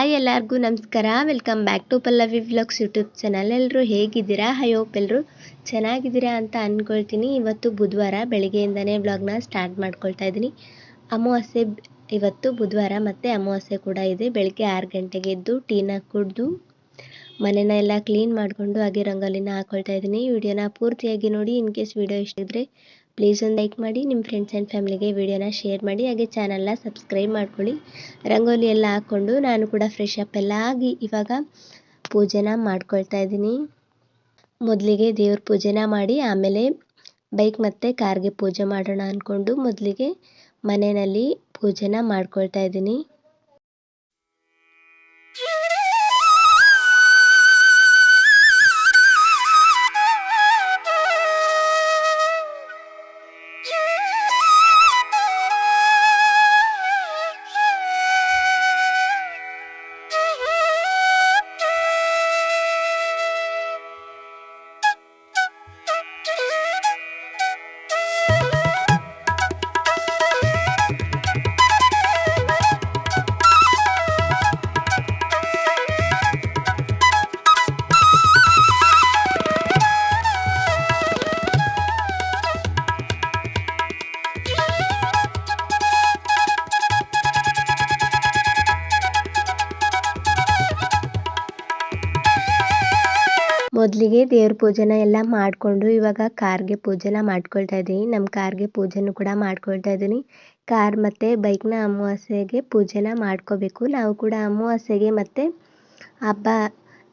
Hi ಎಲ್ಲರಿಗೂ, ನಮಸ್ಕಾರ. Welcome back to Pallavi vlogs YouTube channel ಎಲ್ಲರೂ ಹೇಗಿದ್ದೀರಾ? ಐ ಹೋಪ್ ಎಲ್ಲರೂ ಚೆನ್ನಾಗಿದ್ದೀರಾ ಅಂತ ಅಂದ್ಕೊಳ್ತೀನಿ ಇವತ್ತು ಬುಧವಾರ, ಬೆಳಗ್ಗೆಯಿಂದನೇ ವ್ಲಾಗ್ನ ಸ್ಟಾರ್ಟ್ ಮಾಡ್ಕೊಳ್ತಾ ಇದ್ದೀನಿ. ಅಮಾವಾಸ್ಯೆ ಇವತ್ತು ಬುಧವಾರ ಮತ್ತು ಅಮಾವಾಸ್ಯೆ ಕೂಡ ಇದೆ. ಬೆಳಗ್ಗೆ ಆರು ಗಂಟೆಗೆ ಎದ್ದು ಟೀನ ಕುಡಿದು, ಮನೆನ ಎಲ್ಲ ಕ್ಲೀನ್ ಮಾಡಿಕೊಂಡು ಹಾಗೆ ರಂಗೋಲಿನ ಹಾಕೊಳ್ತಾ ಇದ್ದೀನಿ. ವಿಡಿಯೋನ ಪೂರ್ತಿಯಾಗಿ ನೋಡಿ ಇನ್ ಕೇಸ್ ವಿಡಿಯೋ ಇಷ್ಟ ಇದ್ದರೆ ಪ್ಲೀಸ್ ಒಂದು ಲೈಕ್ ಮಾಡಿ ನಿಮ್ಮ ಫ್ರೆಂಡ್ಸ್ ಆ್ಯಂಡ್ ಫ್ಯಾಮಿಲಿಗೆ ವಿಡಿಯೋನ ಶೇರ್ ಮಾಡಿ, ಹಾಗೆ ಚಾನಲ್ನ ಸಬ್ಸ್ಕ್ರೈಬ್ ಮಾಡ್ಕೊಳ್ಳಿ. ರಂಗೋಲಿ ಎಲ್ಲ ಹಾಕ್ಕೊಂಡು ನಾನು ಕೂಡ ಫ್ರೆಶ್ ಅಪ್ ಎಲ್ಲ ಆಗಿ ಇವಾಗ ಪೂಜೆನ ಮಾಡ್ಕೊಳ್ತಾ ಇದ್ದೀನಿ. ಮೊದಲಿಗೆ ದೇವ್ರ ಪೂಜೆನ ಮಾಡಿ, ಆಮೇಲೆ ಬೈಕ್ ಮತ್ತು ಕಾರ್ಗೆ ಪೂಜೆ ಮಾಡೋಣ ಅಂದ್ಕೊಂಡು ಮೊದಲಿಗೆ ಮನೆಯಲ್ಲಿ ಪೂಜೆನ ಮಾಡ್ಕೊಳ್ತಾ ಇದ್ದೀನಿ. ಮೊದಲಿಗೆ ದೇವ್ರ ಪೂಜೆನ ಎಲ್ಲ ಮಾಡಿಕೊಂಡು ಇವಾಗ ಕಾರ್ಗೆ ಪೂಜೆನ ಮಾಡ್ಕೊಳ್ತಾ ಇದ್ದೀನಿ. ನಮ್ಮ ಕಾರ್ಗೆ ಪೂಜೆನೂ ಕೂಡ ಮಾಡ್ಕೊಳ್ತಾ ಇದ್ದೀನಿ. ಕಾರ್ ಮತ್ತು ಬೈಕ್ನ ಅಮಾವಾಸ್ಯೆಗೆ ಪೂಜೆನ ಮಾಡ್ಕೋಬೇಕು. ನಾವು ಕೂಡ ಅಮಾವಾಸ್ಯೆಗೆ ಮತ್ತು ಹಬ್ಬ,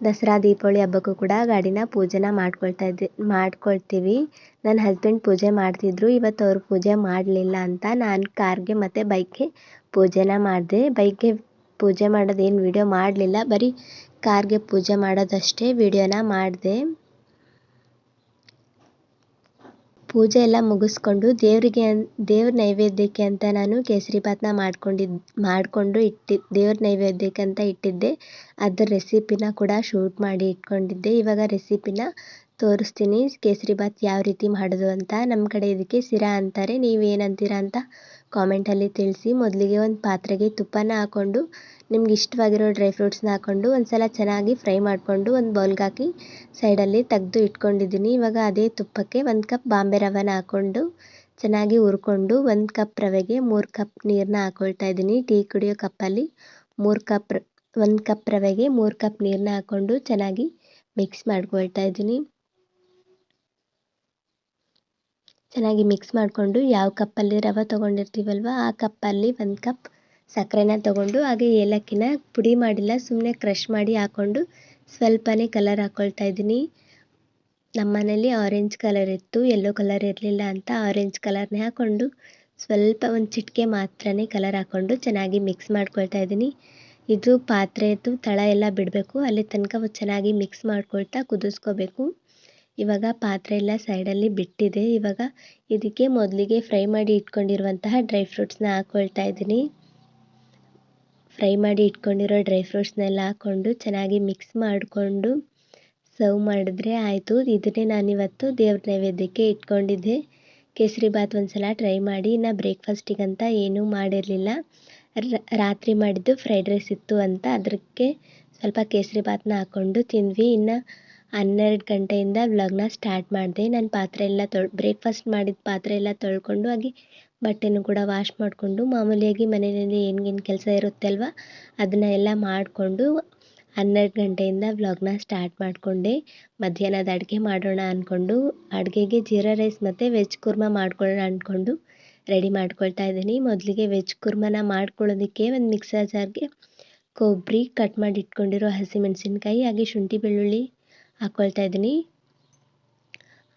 ದಸರಾ, ದೀಪಾವಳಿ ಹಬ್ಬಕ್ಕೂ ಕೂಡ ಗಾಡಿನ ಪೂಜೆನ ಮಾಡ್ಕೊಳ್ತಾ ಇದ್ದೆ, ಮಾಡ್ಕೊಳ್ತೀವಿ. ನನ್ನ ಹಸ್ಬೆಂಡ್ ಪೂಜೆ ಮಾಡ್ತಿದ್ರು. ಇವತ್ತು ಅವ್ರು ಪೂಜೆ ಮಾಡಲಿಲ್ಲ ಅಂತ ನಾನು ಕಾರ್ಗೆ ಮತ್ತು ಬೈಕ್ಗೆ ಪೂಜೆನ ಮಾಡಿದೆ. ಬೈಕ್ಗೆ ಪೂಜೆ ಮಾಡೋದೇನು ವಿಡಿಯೋ ಮಾಡಲಿಲ್ಲ. ಬರೀ ಕಾರ್ಗೆ ಪೂಜೆ ಮಾಡೋದಷ್ಟೇ ವೀಡಿಯೋನ ಮಾಡಿದೆ. ಪೂಜೆ ಎಲ್ಲ ಮುಗಿಸ್ಕೊಂಡು ದೇವರಿಗೆ ದೇವ್ರ ನೈವೇದ್ಯಕ್ಕೆ ಅಂತ ನಾನು ಕೇಸರಿ ಭಾತ್ನ ಮಾಡ್ಕೊಂಡಿದ್ದು ಮಾಡಿಕೊಂಡು ಇಟ್ಟಿ, ದೇವ್ರ ನೈವೇದ್ಯಕ್ಕೆ ಅಂತ ಇಟ್ಟಿದ್ದೆ. ಅದ್ರ ರೆಸಿಪಿನ ಕೂಡ ಶೂಟ್ ಮಾಡಿ ಇಟ್ಕೊಂಡಿದ್ದೆ. ಇವಾಗ ರೆಸಿಪಿನ ತೋರಿಸ್ತೀನಿ. ಕೇಸರಿ ಭಾತ್ ಯಾವ ರೀತಿ ಮಾಡೋದು ಅಂತ. ನಮ್ಮ ಕಡೆ ಇದಕ್ಕೆ ಸಿರಾ ಅಂತಾರೆ. ನೀವು ಏನಂತೀರಾ ಅಂತ ಕಾಮೆಂಟಲ್ಲಿ ತಿಳಿಸಿ. ಮೊದಲಿಗೆ ಒಂದು ಪಾತ್ರೆಗೆ ತುಪ್ಪನ ಹಾಕ್ಕೊಂಡು ನಿಮ್ಗೆ ಇಷ್ಟವಾಗಿರೋ ಡ್ರೈ ಫ್ರೂಟ್ಸ್ನ ಹಾಕ್ಕೊಂಡು ಒಂದು ಸಲ ಚೆನ್ನಾಗಿ ಫ್ರೈ ಮಾಡಿಕೊಂಡು, ಒಂದು ಬೌಲ್ಗೆ ಹಾಕಿ ಸೈಡಲ್ಲಿ ತೆಗೆದು ಇಟ್ಕೊಂಡಿದ್ದೀನಿ. ಇವಾಗ ಅದೇ ತುಪ್ಪಕ್ಕೆ ಒಂದು ಕಪ್ ಬಾಂಬೆ ರವೆನ ಹಾಕ್ಕೊಂಡು ಚೆನ್ನಾಗಿ ಹುರ್ಕೊಂಡು, ಒಂದು ಕಪ್ ರವೆಗೆ ಮೂರು ಕಪ್ ನೀರನ್ನ ಹಾಕ್ಕೊಳ್ತಾ ಇದ್ದೀನಿ. ಟೀ ಕುಡಿಯೋ ಕಪ್ಪಲ್ಲಿ ಮೂರು ಕಪ್ ಒಂದು ಕಪ್ ರವೆಗೆ ಮೂರು ಕಪ್ ನೀರನ್ನ ಹಾಕ್ಕೊಂಡು ಚೆನ್ನಾಗಿ ಮಿಕ್ಸ್ ಮಾಡ್ಕೊಳ್ತಾ ಇದ್ದೀನಿ. ಚೆನ್ನಾಗಿ ಮಿಕ್ಸ್ ಮಾಡಿಕೊಂಡು ಯಾವ ಕಪ್ಪಲ್ಲಿ ರವೆ ತೊಗೊಂಡಿರ್ತೀವಲ್ವ, ಆ ಕಪ್ಪಲ್ಲಿ ಒಂದು ಕಪ್ ಸಕ್ಕರೆನ ತೊಗೊಂಡು ಹಾಗೆ ಏಲಕ್ಕಿನ ಪುಡಿ ಮಾಡಿಲ್ಲ ಸುಮ್ಮನೆ ಕ್ರಷ್ ಮಾಡಿ ಹಾಕ್ಕೊಂಡು ಸ್ವಲ್ಪನೇ ಕಲರ್ ಹಾಕ್ಕೊಳ್ತಾ ಇದ್ದೀನಿ. ನಮ್ಮ ಮನೇಲಿ ಆರೆಂಜ್ ಕಲರ್ ಇತ್ತು ಯೆಲ್ಲೋ ಕಲರ್ ಇರಲಿಲ್ಲ ಅಂತ ಆರೆಂಜ್ ಕಲರ್ನೇ ಹಾಕ್ಕೊಂಡು ಸ್ವಲ್ಪ ಒಂದು ಚಿಟಿಕೆ ಮಾತ್ರನೇ ಕಲರ್ ಹಾಕ್ಕೊಂಡು ಚೆನ್ನಾಗಿ ಮಿಕ್ಸ್ ಮಾಡ್ಕೊಳ್ತಾ ಇದ್ದೀನಿ. ಇದು ಪಾತ್ರೆದು ತಳ ಎಲ್ಲ ಬಿಡಬೇಕು, ಅಲ್ಲಿ ತನಕ ಚೆನ್ನಾಗಿ ಮಿಕ್ಸ್ ಮಾಡ್ಕೊಳ್ತಾ ಕುದಿಸ್ಕೋಬೇಕು. ಇವಾಗ ಪಾತ್ರೆ ಎಲ್ಲ ಸೈಡಲ್ಲಿ ಬಿಟ್ಟಿದೆ. ಇವಾಗ ಇದಕ್ಕೆ ಮೊದಲಿಗೆ ಫ್ರೈ ಮಾಡಿ ಇಟ್ಕೊಂಡಿರುವಂತಹ ಡ್ರೈ ಫ್ರೂಟ್ಸ್ನ ಹಾಕ್ಕೊಳ್ತಾ ಇದ್ದೀನಿ. ಫ್ರೈ ಮಾಡಿ ಇಟ್ಕೊಂಡಿರೋ ಡ್ರೈ ಫ್ರೂಟ್ಸ್ನೆಲ್ಲ ಹಾಕ್ಕೊಂಡು ಚೆನ್ನಾಗಿ ಮಿಕ್ಸ್ ಮಾಡಿಕೊಂಡು ಸರ್ವ್ ಮಾಡಿದ್ರೆ ಆಯಿತು. ಇದನ್ನೇ ನಾನಿವತ್ತು ದೇವ್ರ ನೈವೇದ್ಯಕ್ಕೆ ಇಟ್ಕೊಂಡಿದ್ದೆ. ಕೇಸರಿ ಬಾತ್ ಒಂದು ಸಲ ಟ್ರೈ ಮಾಡಿ. ಇನ್ನು ಬ್ರೇಕ್ಫಾಸ್ಟಿಗಂತ ಏನೂ ಮಾಡಿರಲಿಲ್ಲ. ರಾತ್ರಿ ಮಾಡಿದ್ದು ಫ್ರೈಡ್ ರೈಸ್ ಇತ್ತು ಅಂತ. ಅದಕ್ಕೆ ಸ್ವಲ್ಪ ಕೇಸರಿ ಭಾತ್ನ ಹಾಕ್ಕೊಂಡು ತಿಂದ್ವಿ. ಇನ್ನು ಹನ್ನೆರಡು ಗಂಟೆಯಿಂದ ವ್ಲಾಗ್ನ ಸ್ಟಾರ್ಟ್ ಮಾಡಿದೆ. ನಾನು ಪಾತ್ರೆ ಎಲ್ಲ ತೊಳ್, ಬ್ರೇಕ್ಫಾಸ್ಟ್ ಮಾಡಿದ ಪಾತ್ರೆ ಎಲ್ಲ ತೊಳ್ಕೊಂಡು ಹಾಗೆ ಬಟ್ಟೆನೂ ಕೂಡ ವಾಶ್ ಮಾಡಿಕೊಂಡು ಮಾಮೂಲಿಯಾಗಿ ಮನೆಯಲ್ಲಿ ಏನೇನು ಕೆಲಸ ಇರುತ್ತೆ ಅಲ್ವಾ, ಅದನ್ನ ಎಲ್ಲ ಮಾಡಿಕೊಂಡು ಹನ್ನೆರಡು ಗಂಟೆಯಿಂದ ವ್ಲಾಗ್ನ ಸ್ಟಾರ್ಟ್ ಮಾಡಿಕೊಂಡೆ. ಮಧ್ಯಾಹ್ನದ ಅಡುಗೆ ಮಾಡೋಣ ಅಂದ್ಕೊಂಡು ಅಡುಗೆಗೆ ಜೀರಾ ರೈಸ್ ಮತ್ತು ವೆಜ್ ಕುರ್ಮ ಮಾಡ್ಕೊಳ್ಳೋಣ ಅಂದ್ಕೊಂಡು ರೆಡಿ ಮಾಡ್ಕೊಳ್ತಾ ಇದ್ದೀನಿ. ಮೊದಲಿಗೆ ವೆಜ್ ಕುರ್ಮನ ಮಾಡ್ಕೊಳ್ಳೋದಕ್ಕೆ ಒಂದು ಮಿಕ್ಸರ್ ಜಾರ್ಗೆ ಕೊಬ್ಬರಿ ಕಟ್ ಮಾಡಿ ಇಟ್ಕೊಂಡಿರೋ ಹಸಿಮೆಣಸಿನ್ಕಾಯಿ, ಹಾಗೆ ಶುಂಠಿ ಬೆಳ್ಳುಳ್ಳಿ ಹಾಕ್ಕೊಳ್ತಾ ಇದ್ದೀನಿ.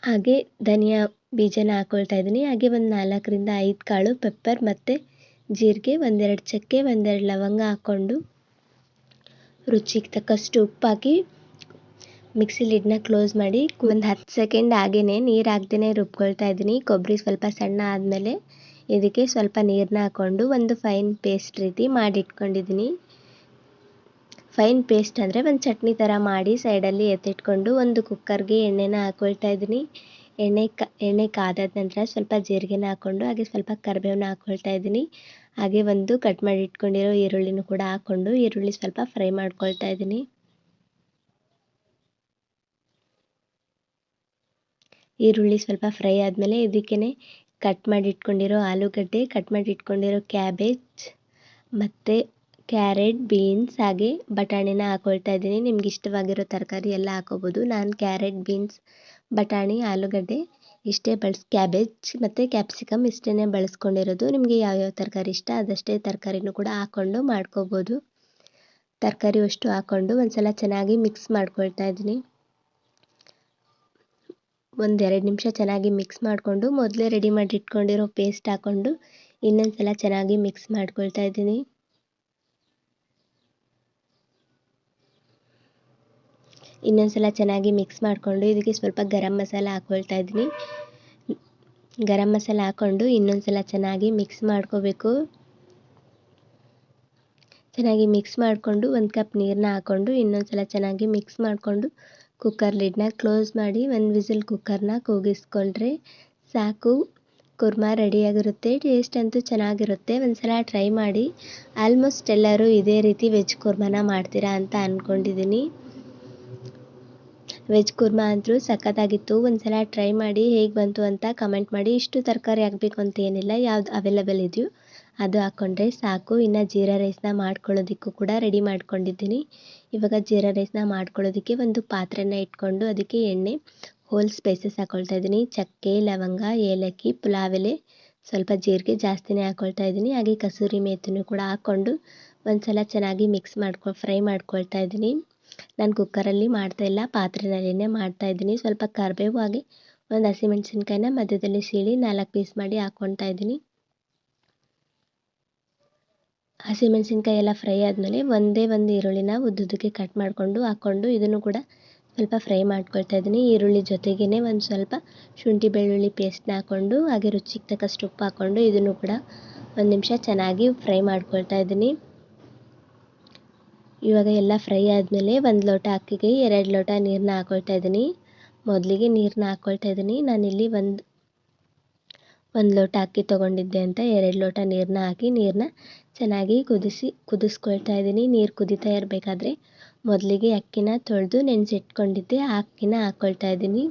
ಹಾಗೆ ಧನಿಯಾ ಬೀಜನ ಹಾಕ್ಕೊಳ್ತಾ ಇದ್ದೀನಿ. ಹಾಗೆ ಒಂದು ನಾಲ್ಕರಿಂದ ಐದು ಕಾಳು ಪೆಪ್ಪರ್ ಮತ್ತು ಜೀರಿಗೆ, ಒಂದೆರಡು ಚಕ್ಕೆ, ಒಂದೆರಡು ಲವಂಗ ಹಾಕ್ಕೊಂಡು ರುಚಿಗೆ ತಕ್ಕಷ್ಟು ಉಪ್ಪು ಹಾಕಿ ಮಿಕ್ಸಿ ಲಿಡ್ನ ಕ್ಲೋಸ್ ಮಾಡಿ ಒಂದು ಹತ್ತು ಸೆಕೆಂಡ್ ಹಾಗೇ ನೀರು ಹಾಕ್ದೇ ರುಬ್ಕೊಳ್ತಾ ಇದ್ದೀನಿ. ಕೊಬ್ಬರಿ ಸ್ವಲ್ಪ ಸಣ್ಣ ಆದಮೇಲೆ ಇದಕ್ಕೆ ಸ್ವಲ್ಪ ನೀರನ್ನ ಹಾಕ್ಕೊಂಡು ಒಂದು ಫೈನ್ ಪೇಸ್ಟ್ ರೀತಿ ಮಾಡಿಟ್ಕೊಂಡಿದ್ದೀನಿ. ಫೈನ್ ಪೇಸ್ಟ್ ಅಂದರೆ ಒಂದು ಚಟ್ನಿ ಥರ ಮಾಡಿ ಸೈಡಲ್ಲಿ ಎತ್ತಿಟ್ಕೊಂಡು ಒಂದು ಕುಕ್ಕರ್ಗೆ ಎಣ್ಣೆನ ಹಾಕ್ಕೊಳ್ತಾ ಇದ್ದೀನಿ. ಎಣ್ಣೆ ಕ, ಎಣ್ಣೆ ಕಾದಾದ ನಂತರ ಸ್ವಲ್ಪ ಜೀರಿಗೆನ ಹಾಕ್ಕೊಂಡು ಹಾಗೆ ಸ್ವಲ್ಪ ಕರಿಬೇವನ್ನ ಹಾಕ್ಕೊಳ್ತಾ ಇದ್ದೀನಿ. ಹಾಗೆ ಒಂದು ಕಟ್ ಮಾಡಿ ಇಟ್ಕೊಂಡಿರೋ ಈರುಳ್ಳಿನೂ ಕೂಡ ಹಾಕ್ಕೊಂಡು ಈರುಳ್ಳಿ ಸ್ವಲ್ಪ ಫ್ರೈ ಮಾಡ್ಕೊಳ್ತಾ ಇದ್ದೀನಿ. ಈರುಳ್ಳಿ ಸ್ವಲ್ಪ ಫ್ರೈ ಆದಮೇಲೆ ಇದಕ್ಕೇ ಕಟ್ ಮಾಡಿ ಇಟ್ಕೊಂಡಿರೋ ಆಲೂಗಡ್ಡೆ, ಕಟ್ ಮಾಡಿ ಇಟ್ಕೊಂಡಿರೋ ಕ್ಯಾಬೇಜ್ ಮತ್ತು ಕ್ಯಾರೆಟ್, ಬೀನ್ಸ್ ಹಾಗೆ ಬಟಾಣಿನ ಹಾಕೊಳ್ತಾ ಇದ್ದೀನಿ. ನಿಮ್ಗೆ ಇಷ್ಟವಾಗಿರೋ ತರಕಾರಿ ಎಲ್ಲ ಹಾಕೋಬೋದು. ನಾನು ಕ್ಯಾರೆಟ್, ಬೀನ್ಸ್, ಬಟಾಣಿ, ಆಲೂಗಡ್ಡೆ ಇಷ್ಟೇ ಬಳಸ್, ಕ್ಯಾಬೇಜ್ ಮತ್ತು ಕ್ಯಾಪ್ಸಿಕಮ್ ಇಷ್ಟೇ ಬಳಸ್ಕೊಂಡಿರೋದು. ನಿಮಗೆ ಯಾವ್ಯಾವ ತರಕಾರಿ ಇಷ್ಟ ಅದಷ್ಟೇ ತರಕಾರಿನೂ ಕೂಡ ಹಾಕ್ಕೊಂಡು ಮಾಡ್ಕೋಬೋದು. ತರಕಾರಿ ಅಷ್ಟು ಹಾಕ್ಕೊಂಡು ಒಂದು ಸಲ ಚೆನ್ನಾಗಿ ಮಿಕ್ಸ್ ಮಾಡ್ಕೊಳ್ತಾ ಇದ್ದೀನಿ. ಒಂದೆರಡು ನಿಮಿಷ ಚೆನ್ನಾಗಿ ಮಿಕ್ಸ್ ಮಾಡಿಕೊಂಡು ಮೊದಲೇ ರೆಡಿ ಮಾಡಿ ಇಟ್ಕೊಂಡಿರೋ ಪೇಸ್ಟ್ ಹಾಕ್ಕೊಂಡು ಇನ್ನೊಂದು ಸಲ ಚೆನ್ನಾಗಿ ಮಿಕ್ಸ್ ಮಾಡ್ಕೊಳ್ತಾ ಇದ್ದೀನಿ. ಇನ್ನೊಂದು ಸಲ ಚೆನ್ನಾಗಿ ಮಿಕ್ಸ್ ಮಾಡಿಕೊಂಡು ಇದಕ್ಕೆ ಸ್ವಲ್ಪ ಗರಂ ಮಸಾಲ ಹಾಕ್ಕೊಳ್ತಾ ಇದ್ದೀನಿ. ಗರಂ ಮಸಾಲ ಹಾಕ್ಕೊಂಡು ಇನ್ನೊಂದು ಸಲ ಚೆನ್ನಾಗಿ ಮಿಕ್ಸ್ ಮಾಡ್ಕೋಬೇಕು. ಚೆನ್ನಾಗಿ ಮಿಕ್ಸ್ ಮಾಡಿಕೊಂಡು ಒಂದು ಕಪ್ ನೀರನ್ನ ಹಾಕ್ಕೊಂಡು ಇನ್ನೊಂದು ಸಲ ಚೆನ್ನಾಗಿ ಮಿಕ್ಸ್ ಮಾಡಿಕೊಂಡು ಕುಕ್ಕರ್ ಲಿಡ್ನ ಕ್ಲೋಸ್ ಮಾಡಿ ಒಂದು ವಿಸಿಲ್ ಕುಕ್ಕರ್ನ ಕೂಗಿಸ್ಕೊಂಡ್ರೆ ಸಾಕು. ಕುರ್ಮಾ ರೆಡಿಯಾಗಿರುತ್ತೆ ಟೇಸ್ಟ್ ಅಂತೂ ಚೆನ್ನಾಗಿರುತ್ತೆ. ಒಂದು ಸಲ ಟ್ರೈ ಮಾಡಿ. ಆಲ್ಮೋಸ್ಟ್ ಎಲ್ಲರೂ ಇದೇ ರೀತಿ ವೆಜ್ ಕುರ್ಮನ ಮಾಡ್ತೀರಾ ಅಂತ ಅಂದ್ಕೊಂಡಿದ್ದೀನಿ ವೆಜ್ ಕುರ್ಮಾ ಅಂತೂ ಸಖತ್ತಾಗಿತ್ತು. ಒಂದು ಸಲ ಟ್ರೈ ಮಾಡಿ ಹೇಗೆ ಬಂತು ಅಂತ ಕಮೆಂಟ್ ಮಾಡಿ. ಇಷ್ಟು ತರಕಾರಿ ಹಾಕ್ಬೇಕು ಅಂತ ಏನಿಲ್ಲ, ಯಾವ್ದು ಅವೈಲೇಬಲ್ ಇದೆಯೋ ಅದು ಹಾಕ್ಕೊಂಡ್ರೆ ಸಾಕು. ಇನ್ನು ಜೀರಾ ರೈಸ್ನ ಮಾಡ್ಕೊಳ್ಳೋದಕ್ಕೂ ಕೂಡ ರೆಡಿ ಮಾಡ್ಕೊಂಡಿದ್ದೀನಿ. ಇವಾಗ ಜೀರಾ ರೈಸ್ನ ಮಾಡ್ಕೊಳ್ಳೋದಕ್ಕೆ ಒಂದು ಪಾತ್ರೆನ ಇಟ್ಕೊಂಡು ಅದಕ್ಕೆ ಎಣ್ಣೆ ಹೋಲ್ ಸ್ಪೈಸಸ್ ಹಾಕ್ಕೊಳ್ತಾ ಇದ್ದೀನಿ. ಚಕ್ಕೆ, ಲವಂಗ, ಏಲಕ್ಕಿ, ಪುಲಾವ್ ಎಲೆ ಸ್ವಲ್ಪ ಜೀರಿಗೆ ಜಾಸ್ತಿನೇ ಹಾಕ್ಕೊಳ್ತಾ ಇದ್ದೀನಿ. ಹಾಗೆ ಕಸೂರಿ ಮೇಥಿನೂ ಕೂಡ ಹಾಕ್ಕೊಂಡು ಒಂದು ಸಲ ಚೆನ್ನಾಗಿ ಮಿಕ್ಸ್ ಮಾಡ್ಕೊ ಫ್ರೈ ಮಾಡ್ಕೊಳ್ತಾ ಇದ್ದೀನಿ. ನಾನು ಕುಕ್ಕರಲ್ಲಿ ಮಾಡ್ತಾ ಇದ್ದೀನಿ. ಸ್ವಲ್ಪ ಕರಿಬೇವು ಹಾಗೆ ಒಂದು ಹಸಿಮೆಣ್ಸಿನ್ಕಾಯಿನ ಮಧ್ಯದಲ್ಲಿ ಸೀಳಿ ನಾಲ್ಕು ಪೀಸ್ ಮಾಡಿ ಹಾಕ್ಕೊಳ್ತಾ ಇದ್ದೀನಿ. ಹಸಿಮೆಣ್ಸಿನ್ಕಾಯಿ ಎಲ್ಲ ಫ್ರೈ ಆದಮೇಲೆ ಒಂದೇ ಒಂದು ಈರುಳ್ಳಿನ ಉದ್ದುದಕ್ಕೆ ಕಟ್ ಮಾಡಿಕೊಂಡು ಹಾಕ್ಕೊಂಡು ಇದನ್ನು ಕೂಡ ಸ್ವಲ್ಪ ಫ್ರೈ ಮಾಡ್ಕೊಳ್ತಾ ಇದ್ದೀನಿ. ಈರುಳ್ಳಿ ಜೊತೆಗೇ ಒಂದು ಸ್ವಲ್ಪ ಶುಂಠಿ ಬೆಳ್ಳುಳ್ಳಿ ಪೇಸ್ಟ್ನ ಹಾಕ್ಕೊಂಡು ಹಾಗೆ ರುಚಿಗೆ ತಕ್ಕಷ್ಟು ಉಪ್ಪು ಹಾಕ್ಕೊಂಡು ಇದನ್ನು ಕೂಡ ಒಂದು ನಿಮಿಷ ಚೆನ್ನಾಗಿ ಫ್ರೈ ಮಾಡ್ಕೊಳ್ತಾ ಇದ್ದೀನಿ. ಇವಾಗ ಎಲ್ಲ ಫ್ರೈ ಆದಮೇಲೆ ಒಂದು ಲೋಟ ಅಕ್ಕಿಗೆ ಎರಡು ಲೋಟ ನೀರನ್ನ ಹಾಕ್ಕೊಳ್ತಾ ಇದ್ದೀನಿ. ಮೊದಲಿಗೆ ನೀರನ್ನ ಹಾಕ್ಕೊಳ್ತಾ ಇದ್ದೀನಿ. ನಾನಿಲ್ಲಿ ಒಂದು ಒಂದು ಲೋಟ ಅಕ್ಕಿ ತೊಗೊಂಡಿದ್ದೆ ಅಂತ ಎರಡು ಲೋಟ ನೀರನ್ನ ಹಾಕಿ ನೀರನ್ನ ಚೆನ್ನಾಗಿ ಕುದಿಸಿ, ಕುದಿಸ್ಕೊಳ್ತಾ ಇದ್ದೀನಿ. ನೀರು ಕುದೀತಾ ಇರಬೇಕಾದ್ರೆ ಮೊದಲಿಗೆ ಅಕ್ಕಿನ ತೊಳೆದು ನೆನೆಸಿಟ್ಕೊಂಡಿದ್ದೆ. ಆ ಅಕ್ಕಿನ ಹಾಕ್ಕೊಳ್ತಾ ಇದ್ದೀನಿ.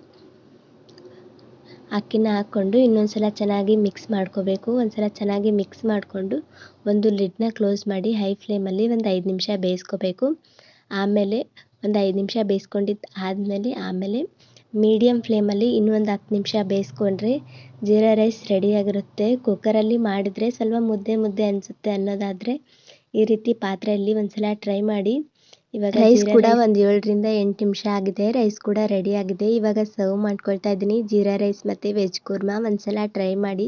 ಅಕ್ಕಿನ ಹಾಕ್ಕೊಂಡು ಇನ್ನೊಂದು ಸಲ ಚೆನ್ನಾಗಿ ಮಿಕ್ಸ್ ಮಾಡ್ಕೋಬೇಕು. ಒಂದು ಸಲ ಚೆನ್ನಾಗಿ ಮಿಕ್ಸ್ ಮಾಡಿಕೊಂಡು ಒಂದು ಲಿಡ್ನ ಕ್ಲೋಸ್ ಮಾಡಿ ಹೈ ಫ್ಲೇಮಲ್ಲಿ ಒಂದು ಐದು ನಿಮಿಷ ಬೇಯಿಸ್ಕೋಬೇಕು. ಆಮೇಲೆ ಒಂದು ಐದು ನಿಮಿಷ ಬೇಯಿಸ್ಕೊಂಡಿದ್ದು ಆದಮೇಲೆ ಆಮೇಲೆ ಮೀಡಿಯಮ್ ಫ್ಲೇಮಲ್ಲಿ ಇನ್ನೊಂದು ಹತ್ತು ನಿಮಿಷ ಬೇಯಿಸ್ಕೊಂಡ್ರೆ ಜೀರಾ ರೈಸ್ ರೆಡಿಯಾಗಿರುತ್ತೆ ಕುಕ್ಕರಲ್ಲಿ ಮಾಡಿದರೆ ಸ್ವಲ್ಪ ಮುದ್ದೆ ಮುದ್ದೆ ಅನಿಸುತ್ತೆ ಅನ್ನೋದಾದರೆ ಈ ರೀತಿ ಪಾತ್ರೆಯಲ್ಲಿ ಒಂದು ಸಲ ಟ್ರೈ ಮಾಡಿ ಇವಾಗ ರೈಸ್ ಕೂಡ ಒಂದ್ ಏಳರಿಂದ ಎಂಟು ನಿಮಿಷ ಆಗಿದೆ. ರೈಸ್ ಕೂಡ ರೆಡಿ ಆಗಿದೆ. ಇವಾಗ ಸರ್ವ್ ಮಾಡ್ಕೊಳ್ತಾ ಇದ್ದೀನಿ. ಜೀರಾ ರೈಸ್ ಮತ್ತೆ ವೆಜ್ ಕುರ್ಮಾ ಒಂದ್ಸಲ ಟ್ರೈ ಮಾಡಿ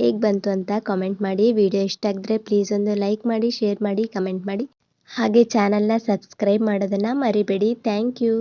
ಹೇಗೆ ಬಂತು ಅಂತ ಕಾಮೆಂಟ್ ಮಾಡಿ. ವಿಡಿಯೋ ಇಷ್ಟ ಆಗಿದ್ರೆ ಪ್ಲೀಸ್ ಒಂದು ಲೈಕ್ ಮಾಡಿ ಶೇರ್ ಮಾಡಿ ಕಮೆಂಟ್ ಮಾಡಿ. ಹಾಗೆ ಚಾನಲ್ನ ಸಬ್ಸ್ಕ್ರೈಬ್ ಮಾಡೋದನ್ನ ಮರಿಬೇಡಿ. Thank you